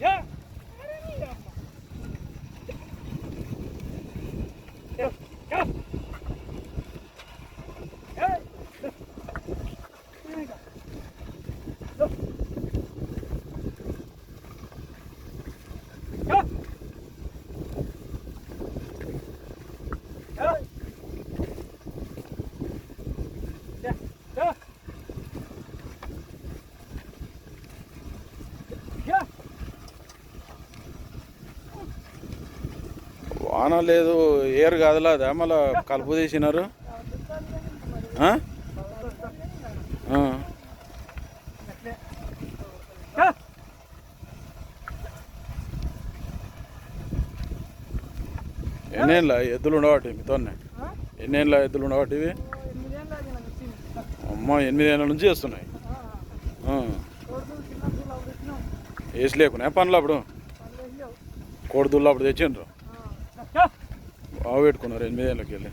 呀 వాన లేదు ఏరు కాదులా అదే మళ్ళీ కలుపు తీసినారు. ఎన్నేళ్ళ ఎద్దులు ఉండవాటి మీతోనే ఎన్నేళ్ళ ఎద్దులు ఉండవాటి ఇవి అమ్మ ఎనిమిదేళ్ళ నుంచి చేస్తున్నాయి. వేసి లేకున్నా పనులు అప్పుడు? కోడిదుళ్ళు అప్పుడు తెచ్చిండ్రు? ఆవు పెట్టుకున్నారు ఎనిమిదేళ్ళకి వెళ్ళి.